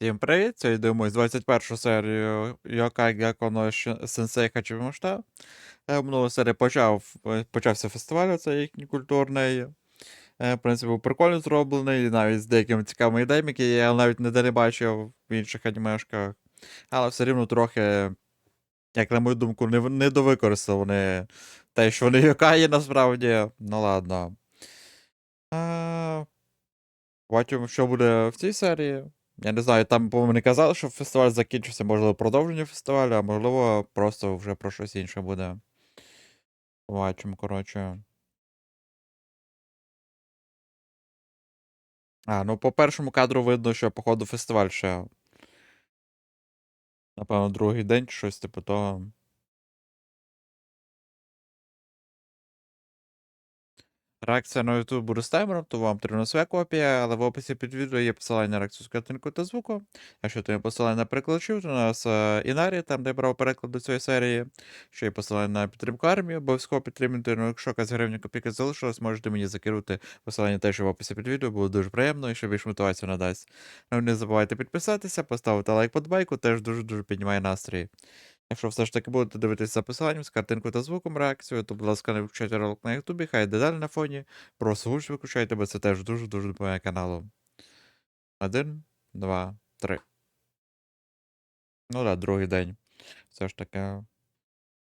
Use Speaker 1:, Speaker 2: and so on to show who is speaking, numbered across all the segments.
Speaker 1: Всім привіт! Сьогодні дивимось 21 серію Yokai Gekko no Shi- Sensei Hachimashita. Е, Минулу серію почав, е, почався фестиваль, це їхній культурний. Е, В принципі, прикольно зроблений, навіть з деякими цікавими ідеями, які я навіть не бачив в інших анімешках. Але все рівно трохи, як на мою думку, не, не довикористали вони те, що вони Йокаї насправді. Ну ладно. Е, Бачимо, що буде в цій серії. Я не знаю, там, по-моєму, не казали, що фестиваль закінчився, можливо, продовження фестивалю, а можливо, просто вже про щось інше буде. Побачимо, коротше. А, ну по першому кадру видно, що, походу, фестиваль ще. Напевно, другий день чи щось типу того. Реакція на YouTube буде з таймером, то вам потрібна своя копія, але в описі під відео є посилання на реакцію з картинкою та звуку. Якщо ти посилання на перекладачів, то у нас е, Інарі, там де я брав переклад до цієї серії. Ще є посилання на підтримку армії, обов'язково підтримуйте. Ну, якщо якась гривня копійка залишилась, можете мені закинути посилання теж в описі під відео, буде дуже приємно і ще більш мотивацію надасть. Ну, не забувайте підписатися, поставити лайк подбайку, теж дуже-дуже піднімає настрій. Якщо все ж таки будете дивитися за посиланням з картинкою та звуком реакцію, то, будь ласка, не виключайте ролик на Ютубі, хай йде на фоні. Просто гуч виключайте, бо це теж дуже-дуже допомагає каналу. Один, два, три. Ну так, другий день. Все ж таки.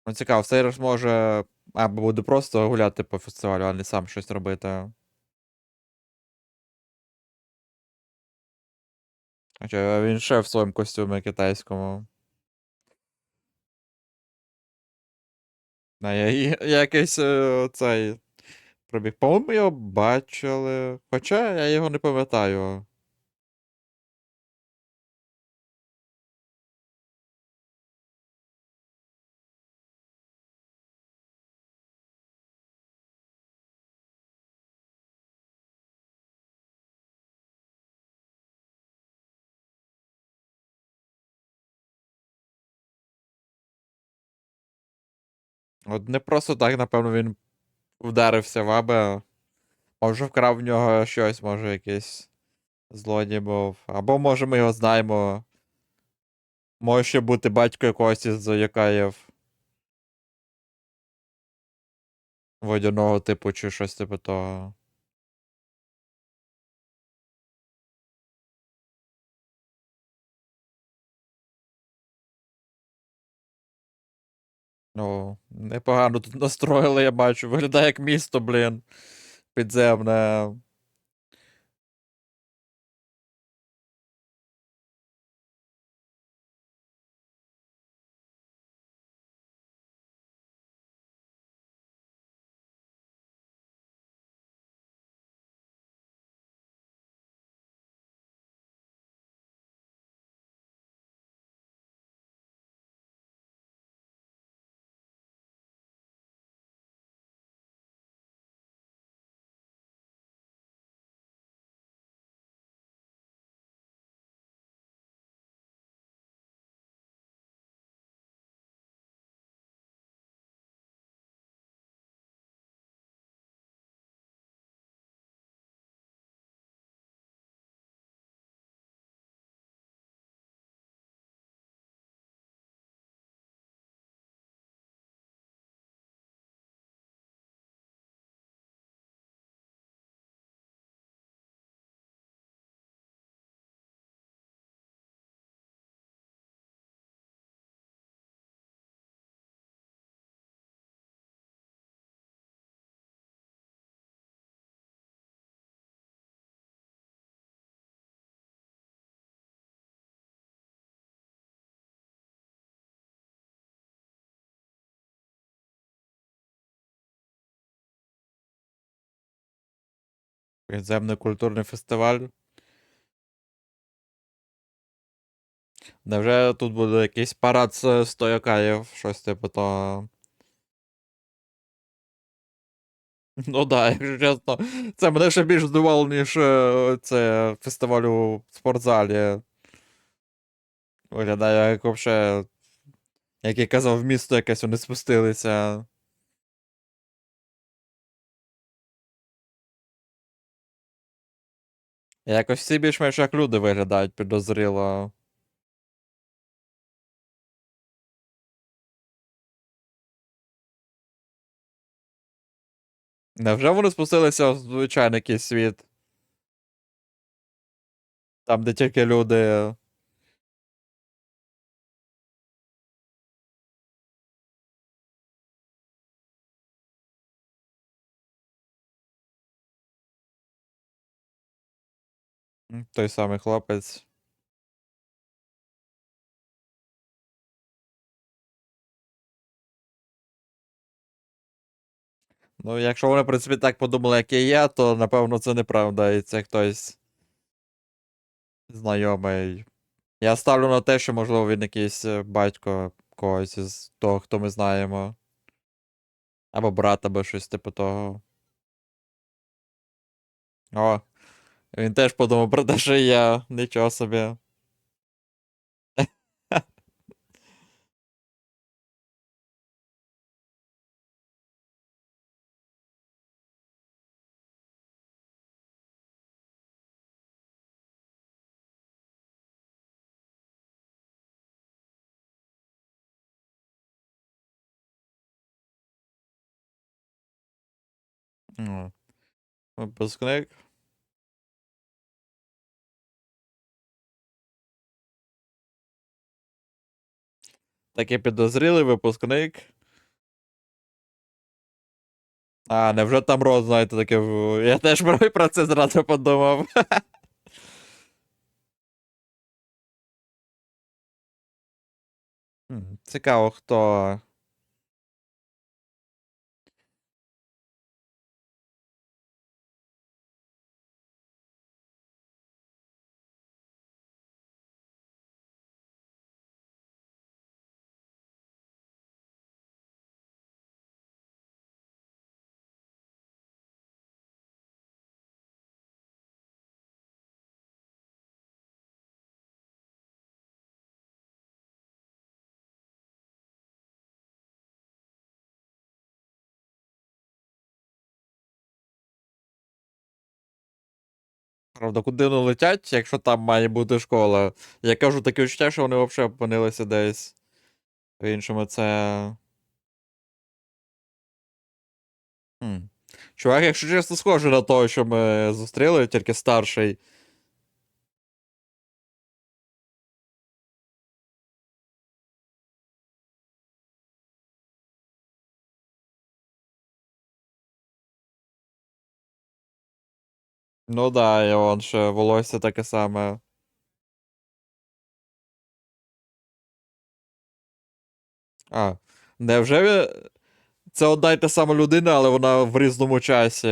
Speaker 1: Ну, цікаво, цей раз може. Або буде просто гуляти по фестивалю, а не сам щось робити. Хоча він ще в своєму костюмі китайському. А я, я, я якийсь е, цей пробіг. По-моєму, його бачили. Хоча я його не пам'ятаю. От не просто так, напевно, він вдарився в Абе. Може вкрав в нього щось, може якийсь злодій був. Або може ми його знаємо. Може ще бути батько якогось із Якаєв. Водяного типу, чи щось типу того. Ну, непогано тут настроїли, я бачу. Виглядає як місто, блін. Підземне. Підземний культурний фестиваль. Невже тут буде якийсь парад з стоякаїв, щось типу того. Ну да, якщо чесно, це мене ще більш здивувало, ніж е, це фестиваль у спортзалі. Виглядає, як вообще, як я казав, в місто якесь вони спустилися. Якось всі більш-менш як люди виглядають підозріло. Невже вони спустилися в звичайний якийсь світ? Там, де тільки люди. Той самий хлопець. Ну, якщо вони, в принципі, так подумали, як і я, то напевно це неправда, і це хтось знайомий. Я ставлю на те, що, можливо, він якийсь е, батько когось із того, хто ми знаємо. Або брат, або щось типу того. О, він теж подумав про те, що я. Нічого собі. Випускник. Такий підозрілий випускник. А, невже там роз, знаєте, таке. Я теж про це зразу подумав. Цікаво, хто. Правда, куди вони летять, якщо там має бути школа. Я кажу таке відчуття, що вони взагалі опинилися десь. В іншому це. Хм. Чувак, якщо чесно, схоже на того, що ми зустріли, тільки старший. Ну да, і он ще волосся таке саме. А. Невже це одна й та сама людина, але вона в різному часі.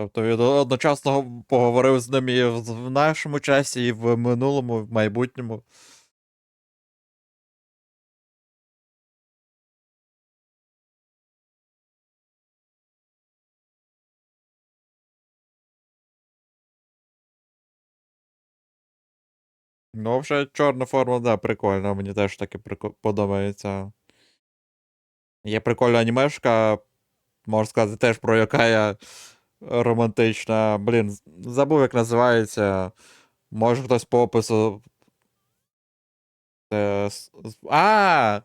Speaker 1: Тобто він одночасно поговорив з ним і в нашому часі, і в минулому, і в майбутньому. Ну, вже чорна форма, да, прикольна, мені теж таке подобається. Є прикольна анімешка, можна сказати, теж про яка я романтична. Блін, забув, як називається. Може хтось по опису. С- А!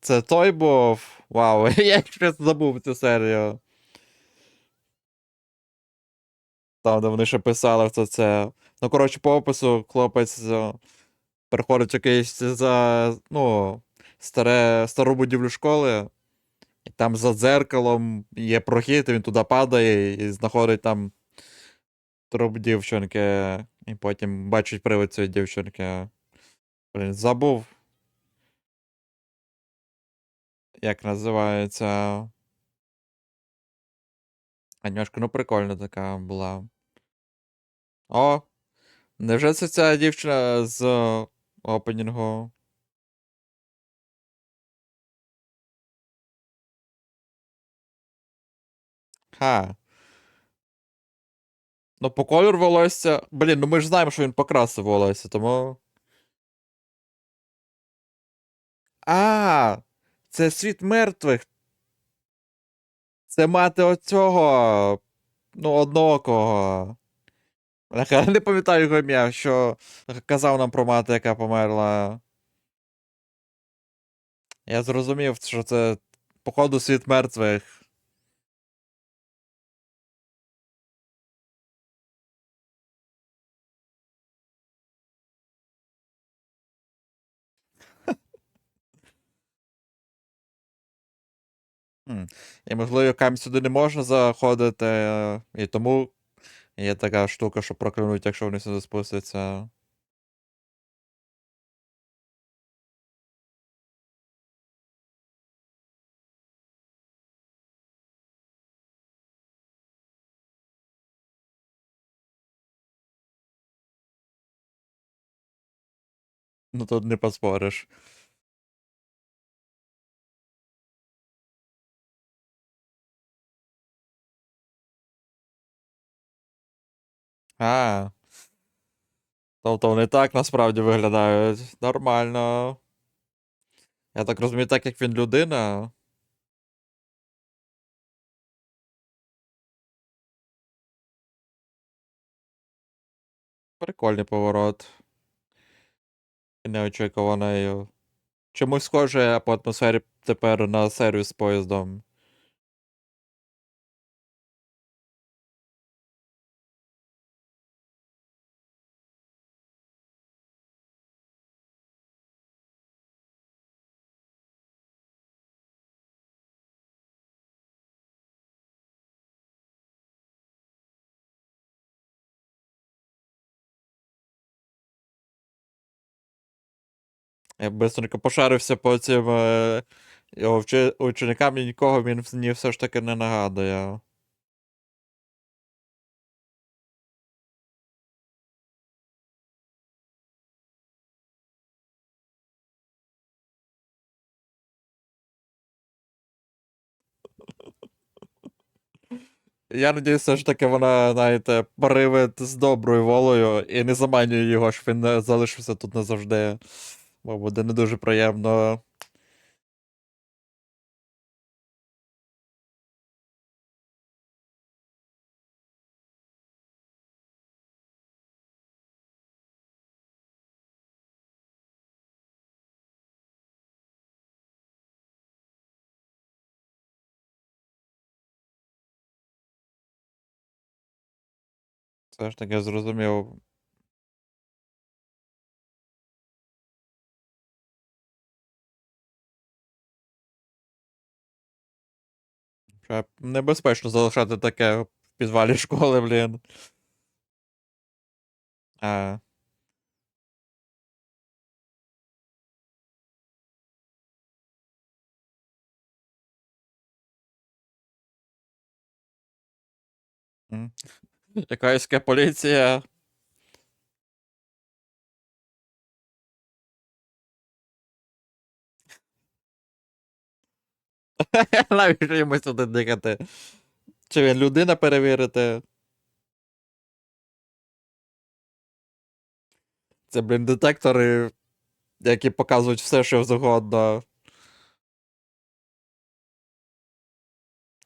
Speaker 1: Це той був. Вау, я щось забув цю серію. Там, де вони ще писали, що це. Ну, коротше, по опису хлопець е, приходить якийсь за. Ну, старе, стару будівлю школи. Там за дзеркалом є прохід, він туди падає і знаходить там труп дівчинки. І потім бачить привид цієї дівчинки. Блін, забув. Як називається. Анюшка, ну прикольна така була. О! Невже це ця дівчина з опенінгу? Ха. Ну, по кольору волосся. Блін, ну ми ж знаємо, що він покрасив волосся, тому. А, це світ мертвих. Це мати оцього. Ну. Бляха, Я не пам'ятаю його ім'я, що казав нам про мати, яка померла. Я зрозумів, що це, походу, світ мертвих. І, можливо, камінь сюди не можна заходити, і тому є така штука, що проклянуть, якщо вони сюди спустяться. Ну тут не поспориш. А. Тобто вони так насправді виглядають. Нормально. Я так розумію, так як він людина. Прикольний поворот. Неочікуваний. Чомусь схоже по атмосфері тепер на серію з поїздом. Я бистренько пошарився по цим е, його ученикам і нікого він мені все ж таки не нагадує. Я надіюсь, все таки вона, знаєте, поривить з доброю волею і не заманює його, щоб він не залишився тут назавжди. Бо буде не дуже приємно. Все ж таки я зрозумів. Небезпечно залишати таке в підвалі школи, блін. А. Якась поліція. Навіщо йому сюди дихати? Чи він людина перевірити? Це, блін, детектори, які показують все, що завгодно.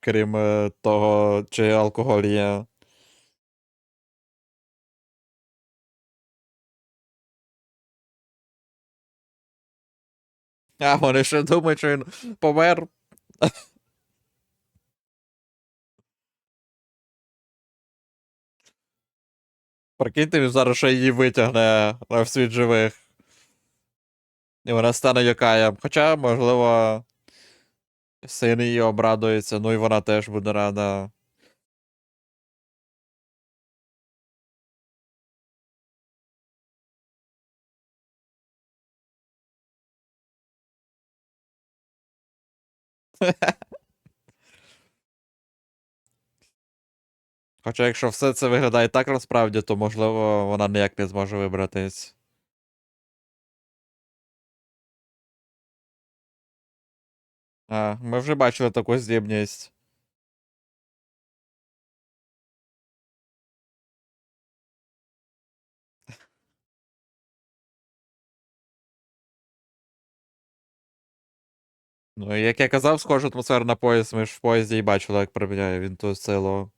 Speaker 1: Крім е, того, чи алкоголь є. А, вони ще думають, що він помер. Прикиньте, він зараз ще її витягне на в світ живих. І вона стане Йокаєм. Хоча, можливо, син її обрадується, ну і вона теж буде рада. Хоча, якщо все це виглядає так насправді, то можливо вона ніяк не зможе вибратись. А, ми вже бачили таку здібність. Ну, як я казав, схожа атмосфера на поїзд, ми ж в поїзді і бачили, як приміняє він ту силу.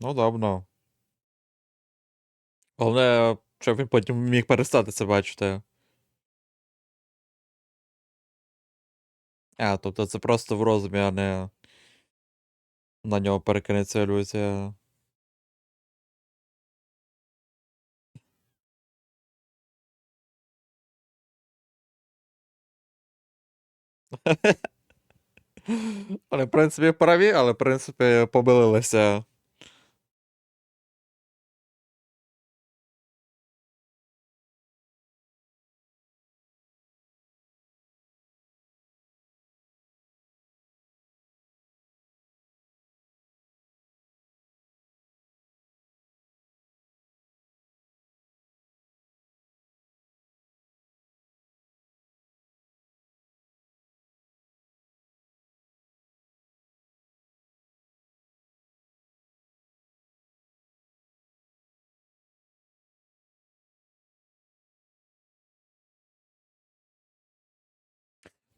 Speaker 1: Ну, давно. Головне, щоб він потім міг перестати це бачити. А, тобто це просто в розумі, а не на нього перекинеться ілюзія. Вони, в принципі, праві, але, в принципі, помилилися.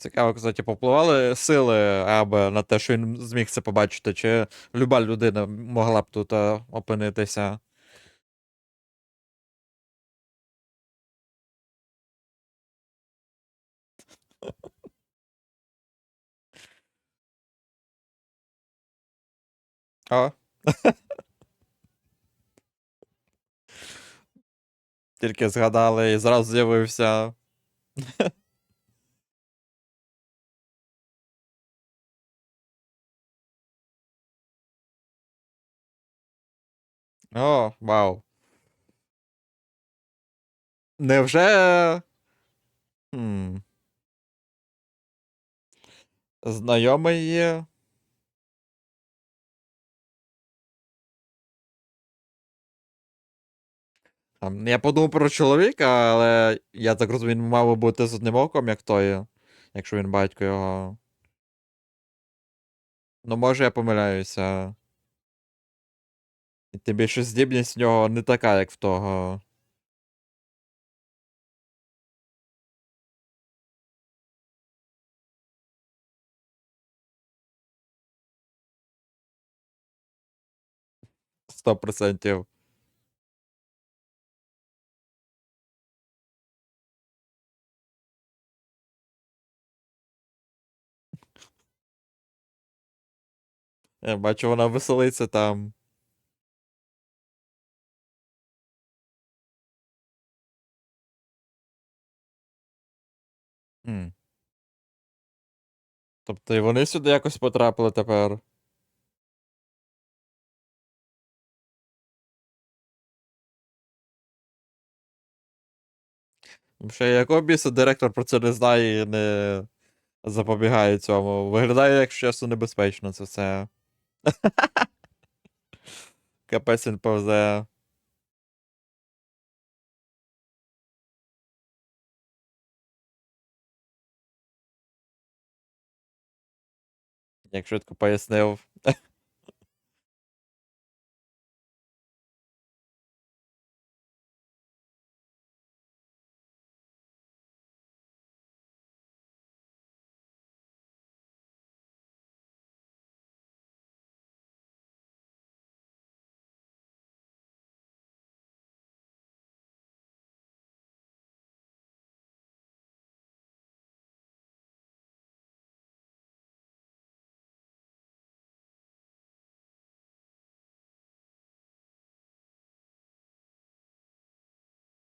Speaker 1: Цікаво, кстати, попливали сили аби на те, що він зміг це побачити, чи люба людина могла б тут опинитися. О. Тільки згадали і зразу з'явився. О, вау. Невже. Хм. Знайомий є. Я подумав про чоловіка, але я так розумію, він мав би бути з одним оком, як той, якщо він батько його. Ну, може, я помиляюся. І тим більше здібність в нього не така, як в того. Сто процентів. Я бачу, вона веселиться там. М. Тобто і вони сюди якось потрапили тепер. Ще якого біса директор про це не знає і не запобігає цьому. Виглядає, якщо чесно, небезпечно це все. Капець він повзе. jak w brzydko pojasnęł.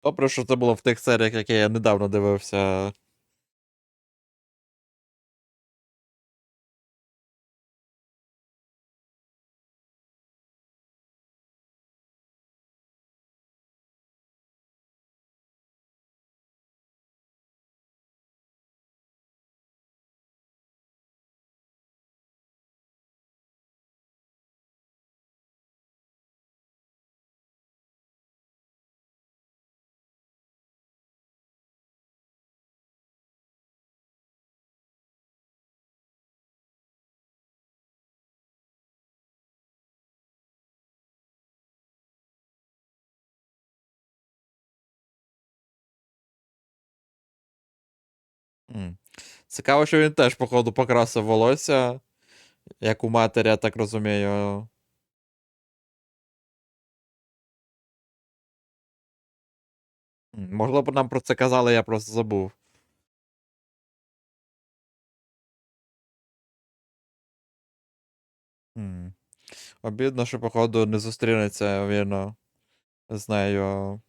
Speaker 1: Добре, що це було в тих серіях, які я недавно дивився. Цікаво, що він теж, походу, покрасив волосся, як у матері, я так розумію. Можливо, нам про це казали, я просто забув. Обідно, що, походу, не зустрінеться він з нею.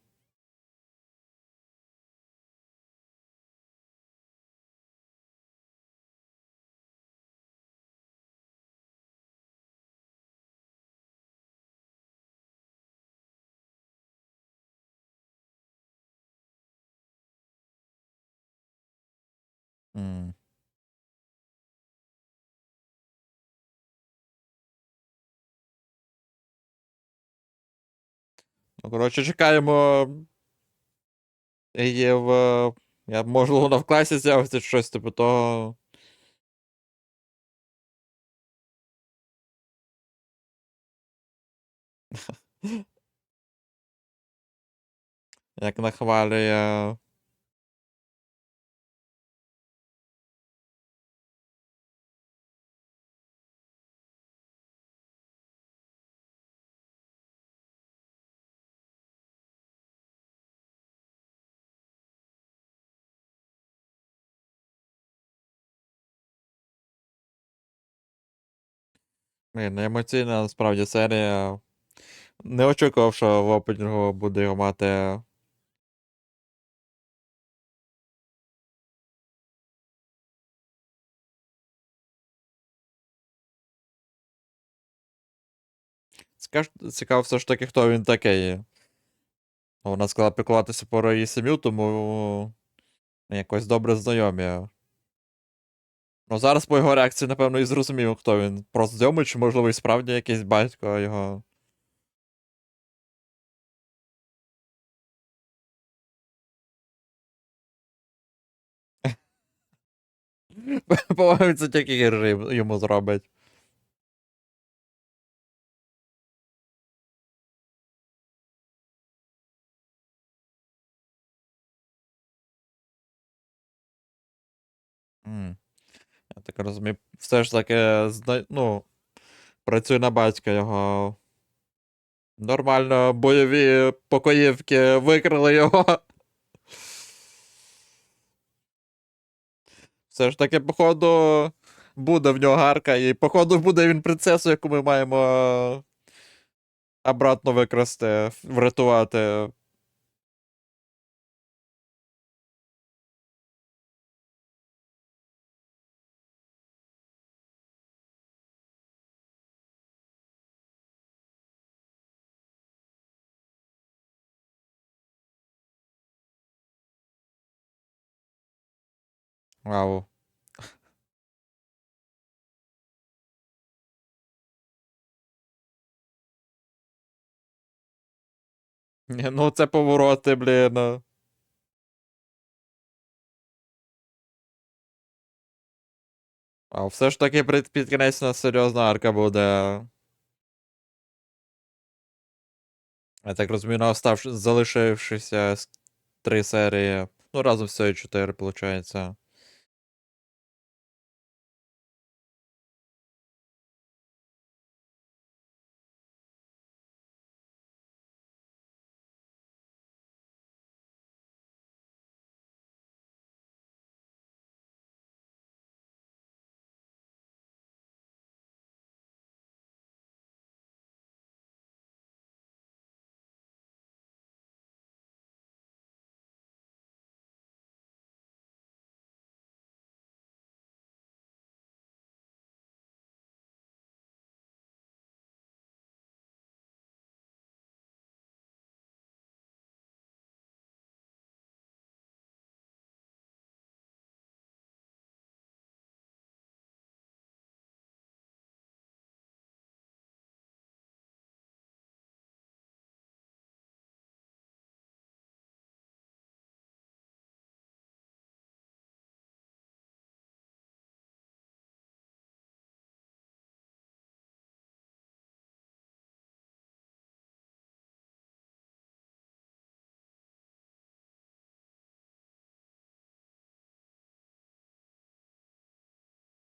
Speaker 1: Ну, коротше, чекаємо її в. Я можливо, вона в класі з'явиться щось типу того. Як нахвалює. Блін, емоційна насправді серія. Не очікував, що в опенінгу буде його мати. Цікаво все ж таки, хто він такий. Вона сказала піклуватися про її сім'ю, тому якось добре знайомі. Ну, зараз по його реакції, напевно, і зрозумів, хто він. Просто знайомий, чи, можливо, і справді якийсь батько його. По-моєму, це тільки гірше йому зробить. Так розумію, все ж таки, ну, працює на батька його. Нормально, бойові покоївки викрили його. Все ж таки, походу, буде в нього гарка, і, походу, буде він принцесу, яку ми маємо обратно викрасти, врятувати. Вау. Ні, ну це повороти, блін. А все ж таки під, кінець у нас серйозна арка буде. Я так розумію, на оставш... залишившися три серії. Ну, разом все чотири, виходить.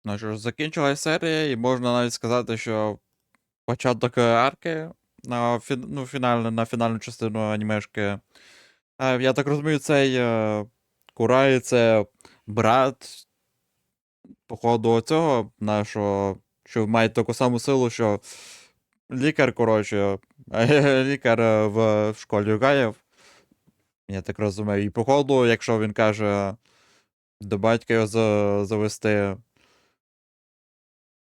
Speaker 1: Ну що ж, закінчилась серія, і можна навіть сказати, що початок е, арки на, фін... ну, фінальну, на фінальну частину анімешки. Е, я так розумію, цей е, Курай це брат, походу, цього нашого, що має таку саму силу, що лікар, коротше, лікар в, школі Югаєв. Я так розумію. І походу, якщо він каже до батька його завести.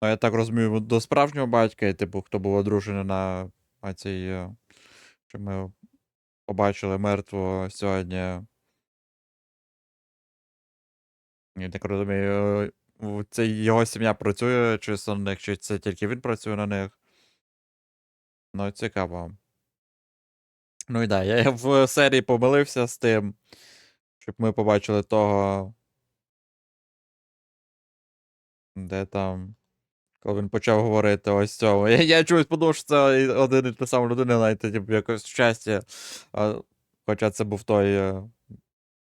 Speaker 1: Ну, я так розумію, до справжнього батька, і, типу, хто був одружений на цій, е, що ми побачили мертвого сьогодні. Я так розумію, це його сім'я працює чисто на них, чи це тільки він працює на них. Ну, цікаво. Ну і да, я в серії помилився з тим, щоб ми побачили того. Де там. Коли він почав говорити ось цьому. Я, я чогось подумав, що це один і та сама людина, навіть типу, якось щастя. А, хоча це був той, е,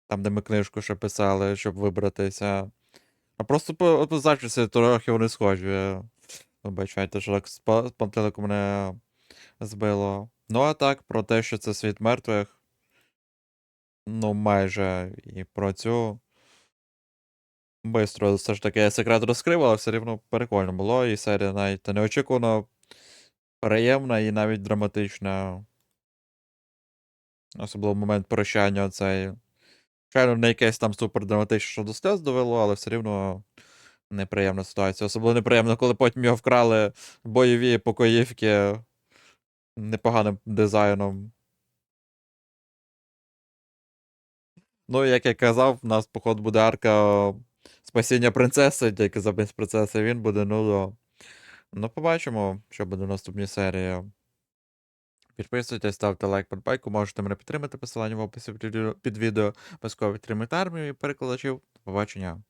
Speaker 1: там, де ми книжку ще писали, щоб вибратися. А просто по, трохи вони схожі. Вибачайте, що так з пантелику мене збило. Ну, а так, про те, що це світ мертвих. Ну, майже і про цю. Бистро все ж таки секрет розкрив, але все рівно прикольно було. І серія навіть неочікувано приємна і навіть драматична. Особливо момент прощання оцей. Звичайно, не якесь там супер драматичне, що до слез довело, але все рівно неприємна ситуація. Особливо неприємно, коли потім його вкрали бойові покоївки непоганим дизайном. Ну, як я казав, у нас, походу, буде арка спасіння принцеси, тільки замість принцеси він буде, ну. Ну, побачимо, що буде в наступній серії. Підписуйтесь, ставте лайк подбайку, можете мене підтримати, посилання в описі під відео-. Обов'язково підтримуйте армію і перекладачів. До побачення.